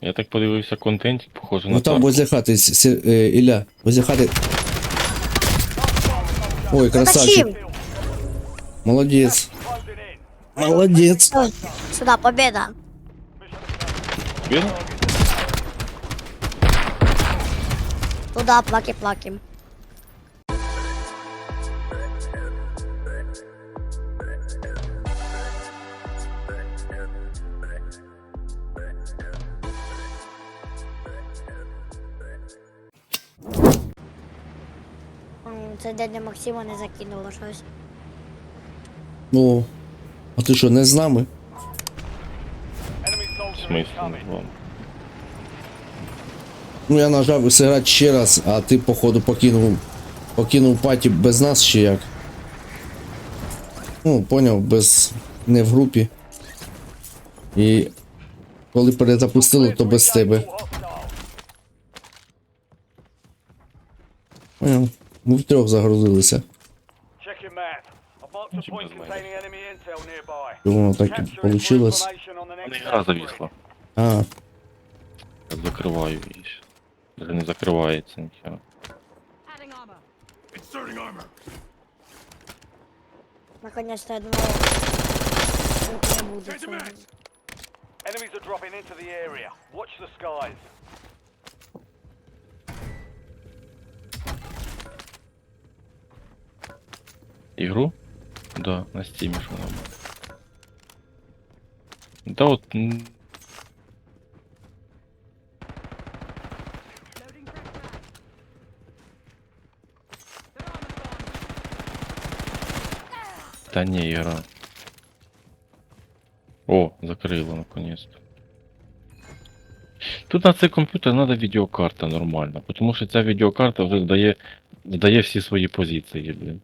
Я так подивився контент, похоже на Ну там возле хати, С- С- е, Ілля, возле хати. Ой, красавчик. Затащим. Молодець. Молодець. Ой, Сюда, победа. Він? Туда, плаки-плаки. Це дядя Максима не закинуло щось. Ну. А ти що, не з нами? Вам. Ну я нажав зіграти ще раз, а ти походу покинув. Покинув паті без нас чи як? Ну, поняв, без. не в групі. І коли перезапустили, то без тебе. Поняв. Ми втрьох загрузилися. Воно так і next гра завісла. А, Я закриваю її. Даже не закривається armor. Наконец-то я думал, что не. Enemies are dropping into the area. Watch the skies. Ігру? Да, на що вона буде. Да от. м, Loading crack mag. Their armor's gone. Та ні, ігра. О, закрило наконец-то. Тут на цей комп'ютер треба відеокарта нормальна, тому що ця відеокарта вже здає, здає всі свої позиції, блін.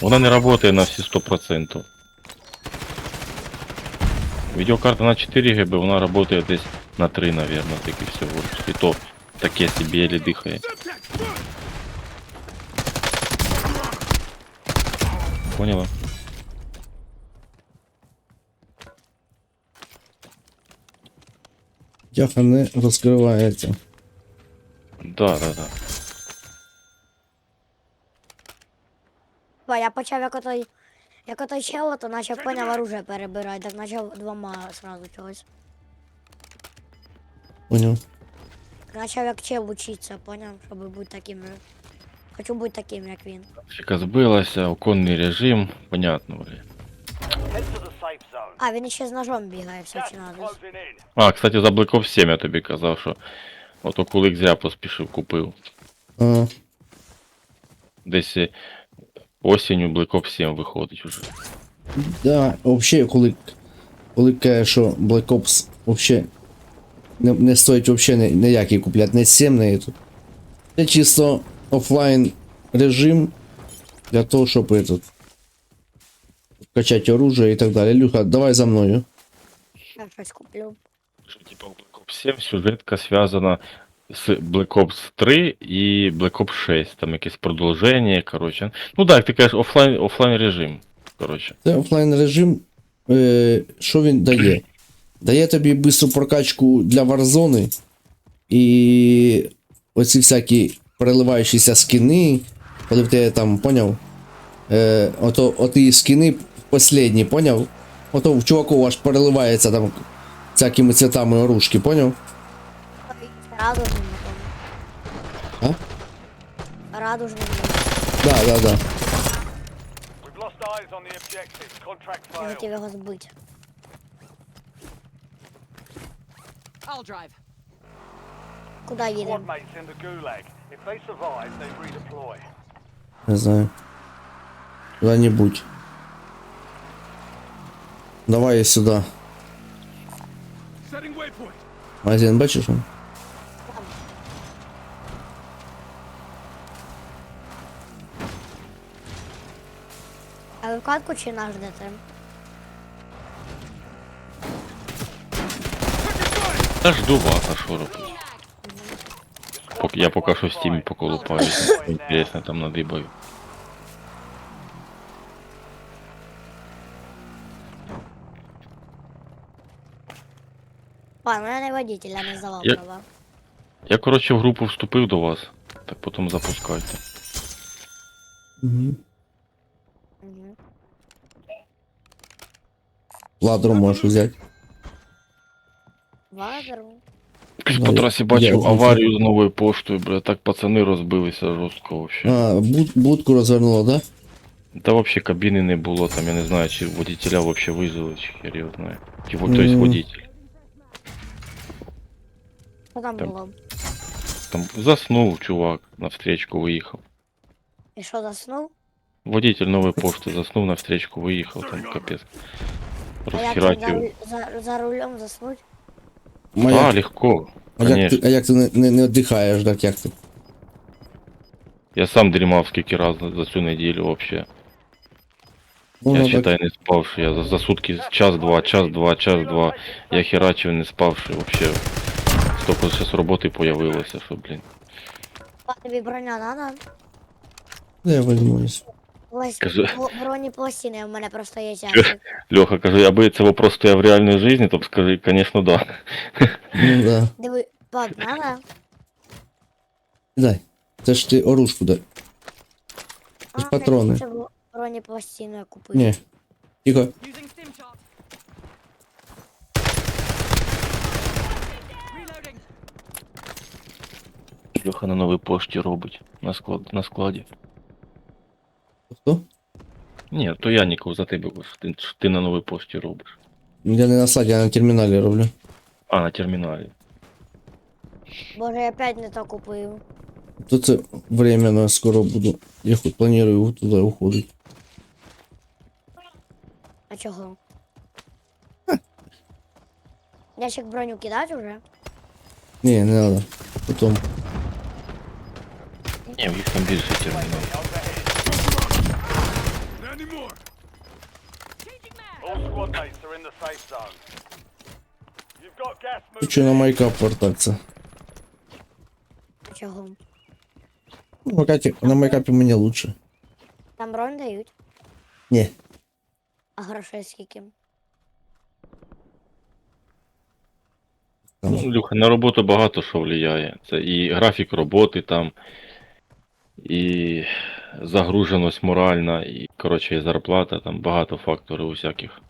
Вона не працює на всі 100%. Відеокарта на 4 ГБ, вона працює десь на 3, наверное, тільки всього. І то таке собі еле дихає. Поняла? яха не розкривається. Да, да, да. Ба, я почав як отой, як отой чел, то начав поняв оружие перебирати, так почав двома сразу чогось. Поняв. Почав як чел учиться, поняв, щоб бути таким же. Хочу бути таким, як він. Фіка збилася, оконний режим, понятно, блін. Head to the safe zone. А, він ще з ножом бігає, все Gas чи is надо. closing in. А, кстати, за Black Ops 7 я тобі казав, що ото кулик зря поспішив купив. А, Десь е, осінню Black Ops 7 виходить уже. да, взагалі, коли, коли каже, що Black Ops вообще не, не стоїть вообще ні- ніякий купляти, не 7 не эту. Це чисто офлайн режим для того, щоб этот, качати оружие і так далі. Люха, давай за мною. Я щось куплю. Що, типа, Black Ops 7 сюжетка зв'язана Black Ops 3 і Black Ops 6. Там якесь продовження, коротше. Ну так, ти кажеш офлайн, офлайн режим. Коротше. Це офлайн режим. Е, що він дає? Дає тобі бистру прокачку для Warzone і оці всякі переливаючіся скини, коли в тебе там, поняв? Е, ото, оті скини последні, поняв? Ото в чуваку аж переливається там всякими цвітами оружки, поняв? Радужный мотор. А? Радужный мотор. Да, да, да. Я хотел его сбыть. Куда едем? Не знаю. Куда-нибудь. Давай я сюда. Один бачишь? Он? В катку чи наш ждете? Та жду вас, а що робити? Поки, я поки що в стімі поколупаюся. Інтересно, там надибаю. Пан, ну я не я Я- права. Я, коротше, в групу вступив до вас, так потім запускайте. Угу. Ладру можеш взяти. Вагеру. Якось Ну, по я- трасі я бачив вже- аварію з новою поштою, бля, так пацани розбилися жорстко вообще. А, буд, будку розвернуло, да? Та вообще кабіни не було, там я не знаю, чи водителя вообще визвали, чи хер його знає. Чи вот, то есть Мгм. водитель. Що там Там. було? Там заснув чувак, на встречку виїхав. І що заснув? Водитель нової пошти заснув на встречку, виїхав, там капець. А як там за, Розхерачив. руль- за, за рулем заснуть? А, Маяк, легко. а, як Конечно. ти, а як ти не, не, не віддихаєш, так як ти? Я сам дрімав скільки раз за, за цю неділю вообще. Ну, я ну, так, считай не спавши. Я за, за сутки час-два, час-два, час-два. Я херачив не спавши вообще. Столько зараз роботи появилося, що, блін. А тобі броня надо? де я візьмусь? Ось Кажи. пл- броні пластини, в мене просто є ящик. Льоха, каже, аби це вопрос стояв в реальній житті, то б скажи, конечно, да. Ну да. Диви, пап, надо? Дай. Це ж ти оружку дай. А, патрони. Це б- броні пластину я купив. Ні. Тихо. Using stim shot. Reloading. Льоха на новій пошті робить. На, склад, на складі. Хто? Ні, то я нікого за тебе, ти, ти на новій пошті робиш. Я не на саді, я на терміналі роблю. А, на терміналі. Боже, я опять не то купив. То це временно скоро буду. Я хоч планую туди уходити. А чого? Ящик броню кидать уже? Ні, не треба. Потім. Ні, в їх там більше терміналів. All squad mates are in the safe zone. You've got gas moving. Хочу на майкап вертатися. А чого? Ну, майкапі, на майкапі мені лучше. Там бронь дають? Ні. А грошей скільки? Там. Ну, Люха, на роботу багато що впливає. Це і графік роботи там, і загруженість моральна, і, коротше, і зарплата, там багато факторів усяких.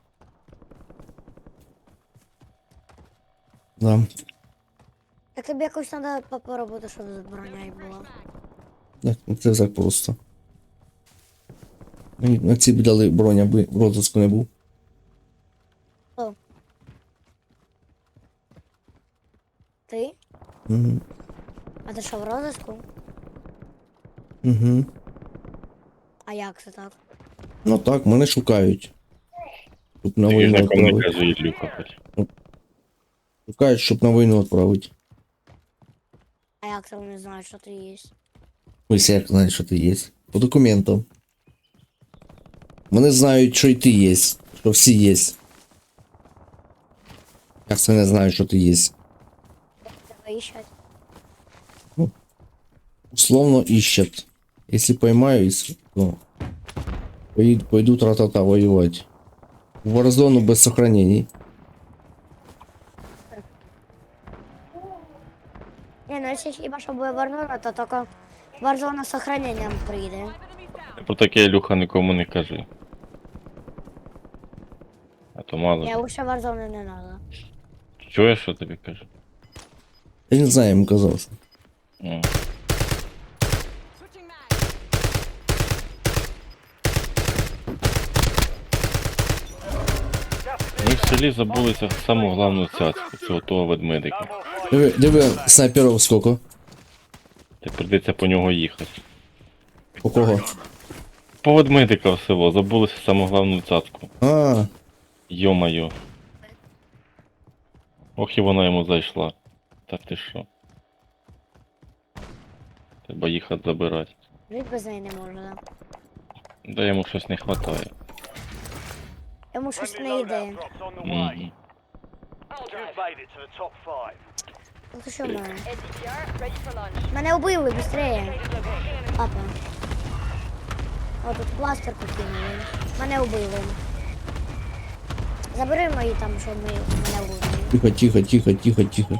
Да. Так тобі якось треба пороботи, щоб броня і була. Так, ну це так просто. Мені на ці б дали бронь, аби в розвитку не був. Ти? Угу. А ти що в розиску? Угу. А як це так? Ну так, мене шукають. Щоб на війну нікому відправити. Ілюха, хоч. Шукають, щоб на війну відправити. А як це вони знають, що ти є? Ось як знають, що ти є. По документам. Вони знають, що і ти є. Що всі є. Як це не знають, що ти є? Тебе іщать? Условно ищут. Если поймаю, если, то поид- пойдут ратата воевать. В Warzone без сохранений. Не, ну якщо хіба що буде Warzone, то тільки Warzone з сохраненням прийде. Five enemies down. Про таке, Ілюха, нікому не кажи. А то мало. Я ли. лучше Warzone не надо. Чуєш, що тобі кажу? Я не знаю, ему казалось. М. Switching Ми в селі забулися саму главну цяцьку, цього того ведмедика. Диви, диви, снайперов сколько? Так прийдеться по нього їхати. У кого? По ведмедика в село, забулися саму главну цяцьку. А, Йо-моє. Ох і вона йому зайшла. Та ти що? Треба їхати забирати. Жити не можна. Да йому щось не хватає. Йому щось не йде. Мгм. Ну то що в мене? Убили, быстрее. Папа. О, тут пластир покинули. Мене убили. Забери мої там, що ми мене убили. Тихо, тихо, тихо, тихо, тихо.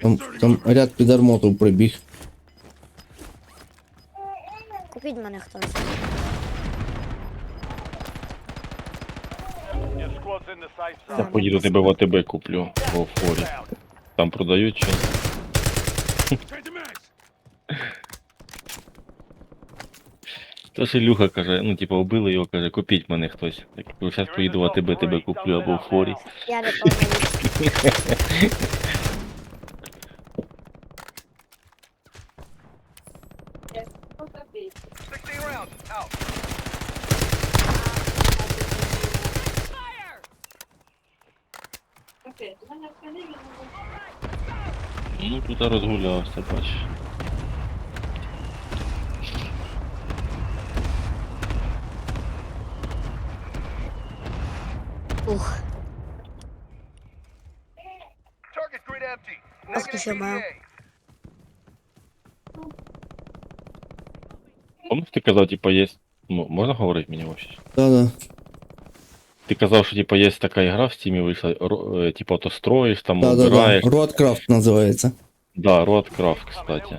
Там, там ряд підармотів прибіг. Купіть мене хтось. Your squad's in the safe Я поїду тебе в АТБ куплю в форі. Там продають чи? Тож Ілюха каже, ну типа вбили його, каже, купіть мене хтось. Так зараз поїду в АТБ тебе куплю або в форі. Я не Ну тут розгулявся, бачиш. Ух, Target grid empty. Ох ти що мав. Помниш, ти казав, типа, є. М- Можна говорити мені вообще? Да-да. Ти казав, що типа є така ігра в стімі вийшла, ро- е, типа то строїш, там Да-да-да. убираєш. Роадкрафт називається. Да, Roadcraft, кстати.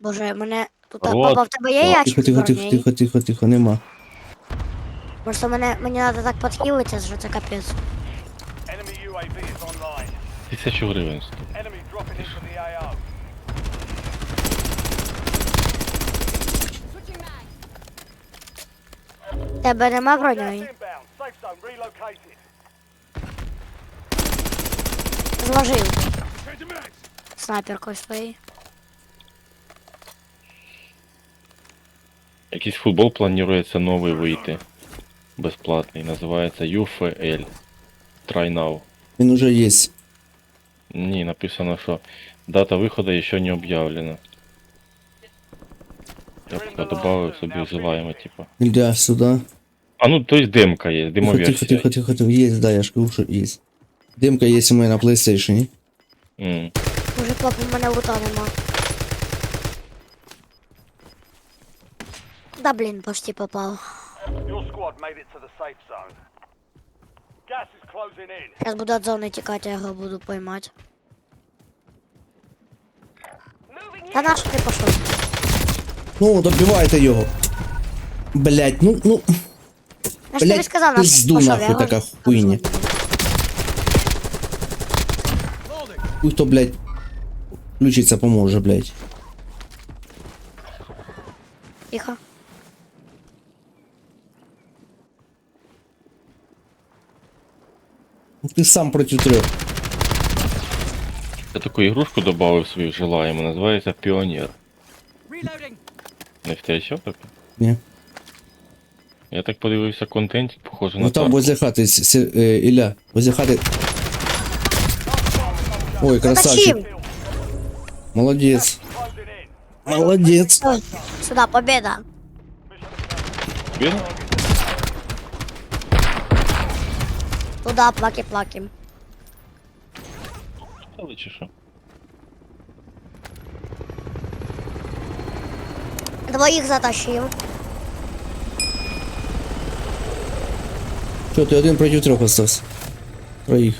боже, мене тут Рот. папа, в тебе є Тихо, ящик Тихо, тихо, тихо, тихо, тихо, тихо, нема. Просто мене, мені треба так підхилитися, що це капець. Enemy UAV is online. Тисячу гривень стоїть. Enemy dropping into the AO. Тебе нема Gas броньої? inbound. Safe zone relocated. Зложив. Снайперкою своєю. Якийсь футбол планується новий вийти. Безплатний. Називається UFL. Try now. Він уже є. Ні, написано, що дата виходу ще не об'явлена. Я поки добавив собі желаємо, типа. Ілля, сюди. А ну, то есть демка є, Тихо, тихо, тихо, тихо, тихо. Є, да, я ж кажу, що є. Димка є у мене на PlayStation. М. Уже папа, в мене лута нема. Да блін, почти попав. Your squad made it to the safe zone. Gas is closing in. Зараз буду від зони тікати, я його буду поймати. Та наш ти пішов? Ну, добивайте його. Блять, ну, ну. Я ж тобі сказав, наш пизду нахуй я його- така хуйня. Хуй хто, блядь, включиться поможе, блядь. Тихо. Ну, Ти сам проти трьох. Я таку ігрушку додав собі в желаємо, називається Піонер. Не встречав таке? Ні. Я так подивився контент, похоже на Ну там так. возле хати, С- С- е, Ілля, возле хати. Ой, красавчик. Затащив! Молодець. Closing in. Молодець. Ой, Сюди, победа. Він? Туда, плаки-плаки. Але чи що? Двоїх затащив. Що, ти один проти трьох остався? Троїх.